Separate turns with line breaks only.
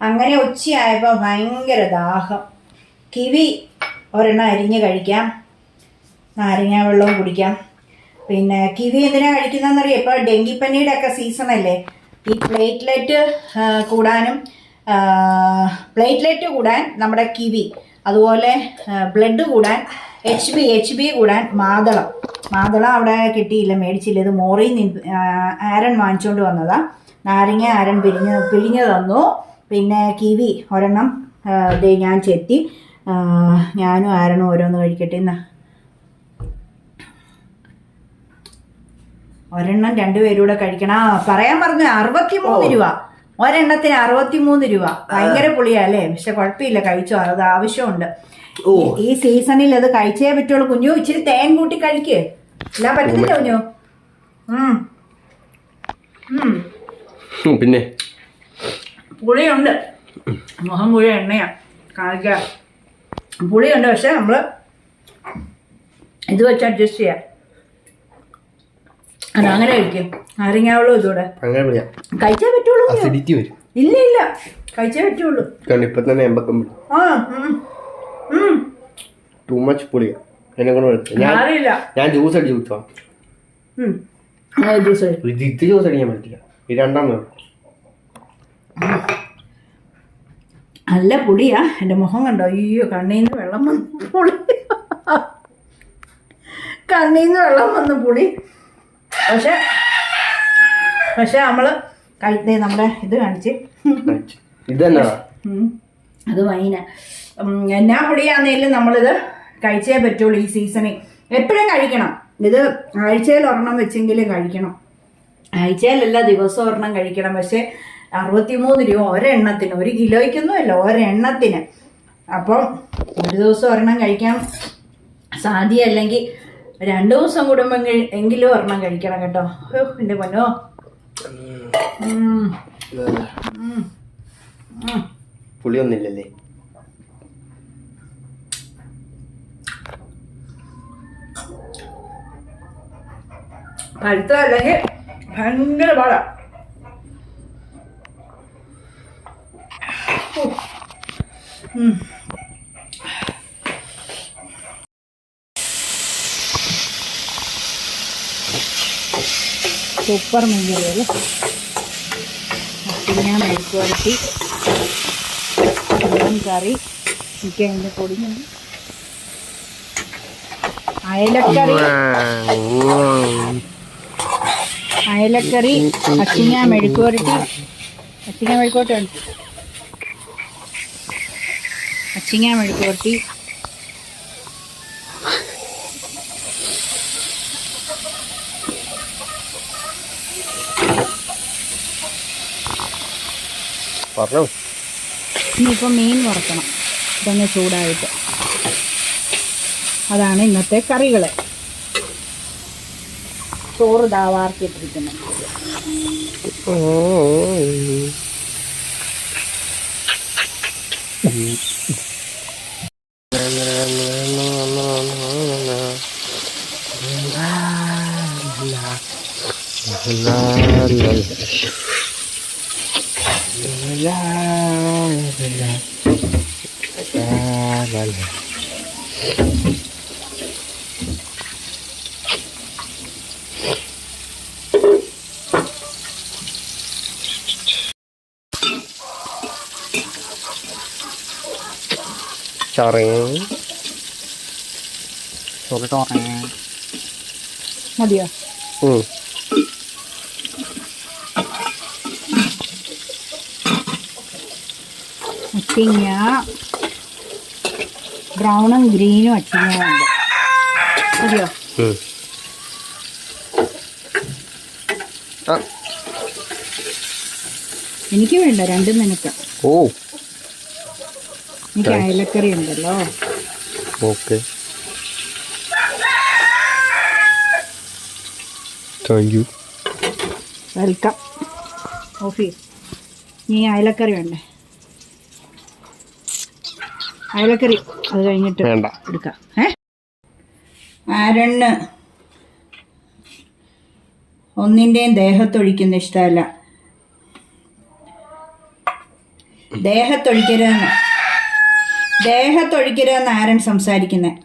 അങ്ങനെ ഉച്ചയായപ്പോൾ ഭയങ്കര ദാഹം. കിവി ഒരെണ്ണം അരിഞ്ഞ് കഴിക്കാം. നാരങ്ങ വെള്ളവും കുടിക്കാം. പിന്നെ കിവി എന്തിനാ കഴിക്കുന്നതെന്നറിയാം? ഇപ്പോൾ ഡെങ്കിപ്പനിയുടെ ഒക്കെ സീസണല്ലേ ഈ പ്ലേറ്റ്ലെറ്റ് കൂടാനും പ്ലേറ്റ്ലെറ്റ് കൂടാൻ നമ്മുടെ കിവി അതുപോലെ ബ്ലഡ് കൂടാൻ എച്ച് ബി എച്ച് ബി കൂടാൻ മാതളം. മാതളം അവിടെ കിട്ടിയില്ല മേടിച്ചില്ല. ഇത് മോറിയിൽ നിന്ന് ആരൻ വാങ്ങിച്ചുകൊണ്ട് വന്നതാണ് നാരങ്ങ ആരൻ പിരിഞ്ഞ് പിഴിഞ്ഞ് തന്നു. പിന്നെ കിവി ഒരെണ്ണം ദേ ഞാൻ ചെത്തി. ഞാനും ആരെണ്ണം ഓരോന്ന് കഴിക്കട്ടെ എന്നാ ഒരെണ്ണം രണ്ടുപേരൂടെ കഴിക്കണം. ആ, പറയാൻ പറഞ്ഞു അറുപത്തിമൂന്ന് രൂപ. ഒരെണ്ണത്തിന് അറുപത്തിമൂന്ന് രൂപ. ഭയങ്കര പുളിയാ അല്ലേ? പക്ഷെ കുഴപ്പമില്ല കഴിച്ചോ അത് ആവശ്യമുണ്ട്. ഈ- സീസണിൽ അത് കഴിച്ചേ പറ്റുള്ളൂ. കുഞ്ഞു ഇച്ചിരി തേൻ കൂട്ടി കഴിക്കേ. എല്ലാം പറ്റുന്നില്ല കുഞ്ഞു.
പിന്നെ?
പുളിയുണ്ട്. മുഖം മുഴുവൻ എണ്ണയാ. കാണിക്ക പുളിയുണ്ട് പക്ഷെ നമ്മൾ ഇത് വെച്ച് അഡ്ജസ്റ്റ് ചെയ്യാം. അത് അങ്ങനെ കഴിക്കും. നാരങ്ങാവെള്ളം ഇതൂടെ
അങ്ങനെ വിളിയാ
കഴിച്ചേ പറ്റുള്ളൂ ഇല്ല ഇല്ല. കഴിച്ചേ പറ്റുള്ളൂ.
ഇപ്പൊ തന്നെ
ആ.
ടൂ മച്ച് പുളി എന്നെ കൊണ്ട് ഞാൻ ജ്യൂസ് അടിച്ച്
ജ്യൂസ്.
ഇത് ഇത് ജ്യൂസ് അടിക്കാൻ പറ്റില്ല. ഈ രണ്ടെണ്ണം
നല്ല പുളിയാ. എന്റെ മുഖം കണ്ടോ? അയ്യോ കണ്ണിൽ നിന്ന് വെള്ളം വന്ന് പുളി. നിന്ന് വെള്ളം വന്ന് പുളി. പക്ഷെ പക്ഷെ നമ്മൾ കഴിച്ചേ നമ്മുടെ ഇത് കാണിച്ച്. അത് വൈന. എന്നാ പുളിയാന്നേലും നമ്മളിത് കഴിച്ചേ പറ്റുള്ളൂ ഈ സീസണിൽ എപ്പോഴും കഴിക്കണം. ഇത് ആഴ്ചയിൽ ഒരെണ്ണം വെച്ചെങ്കിലും കഴിക്കണം. ആഴ്ചയിലല്ല ദിവസം ഒരെണ്ണം കഴിക്കണം. പക്ഷെ അറുപത്തിമൂന്ന് രൂപ ഒരെണ്ണത്തിന് ഒരു കിലോയ്ക്കൊന്നും അല്ല ഒരെണ്ണത്തിന്. അപ്പം ഒരു ദിവസം ഒരെണ്ണം കഴിക്കാൻ സാധ്യമല്ലെങ്കിൽ രണ്ട് ദിവസം കൂടുമ്പോൾ എങ്കിലും ഒരെണ്ണം കഴിക്കണം കേട്ടോ. എന്റെ പൊന്നോ.
പുളിയൊന്നുമില്ലല്ലേ
പഴുത്തതല്ലെങ്കിൽ ഭയങ്കര പാടാ. സൂപ്പർ മീൻകറി അല്ലേ ഞാൻ മെഴുക്ക് വരട്ടി ചിക്കൻ കറി എനിക്ക് അതിന്റെ പൊടിഞ്ഞു അയലക്കറി. അയലക്കറി അച്ചിങ്ങ മെഴുക്ക് പുരട്ടി അച്ചിങ്ങ മെഴുക്ക് പുരട്ടി ഉണ്ട്. അച്ചിങ്ങ മെഴുക്ക് പുരട്ടി.
പറഞ്ഞോ.
ഇനിയിപ്പോൾ മീൻ വറക്കണം. ഇതൊന്ന് ചൂടായിട്ട്. അതാണ് ഇന്നത്തെ കറികൾ ചോറ് La la la la ദാവാർത്തിയിട്ടിരിക്കുന്നത്
ചറങ്ങ
മതിയോ?
ഉം.
അച്ചിങ്ങ ബ്രൗണും ഗ്രീനും അച്ചിങ്ങ ഉണ്ട് മതിയോ? എനിക്ക് വേണ്ട രണ്ട് മിനിറ്റ്.
ഓ.
എനിക്ക് അയലക്കറി ഉണ്ടല്ലോ.
ഓക്കെ താങ്ക് യു
വെൽക്കം ഓഫി നീ അയലക്കറി വേണ്ടേ? അയലക്കറി അത് കഴിഞ്ഞിട്ട്
വേണ്ട.
എടുക്കാം. ഏ? ആരണ്ണ്. ഒന്നിന്റെയും ദേഹത്തൊഴിക്കുന്ന ഇഷ്ടമല്ല. ദേഹത്തൊഴിക്കരുതെന്ന്. ദേഹത്തൊഴിക്കരുതെന്ന് ആരൻ സംസാരിക്കുന്നത്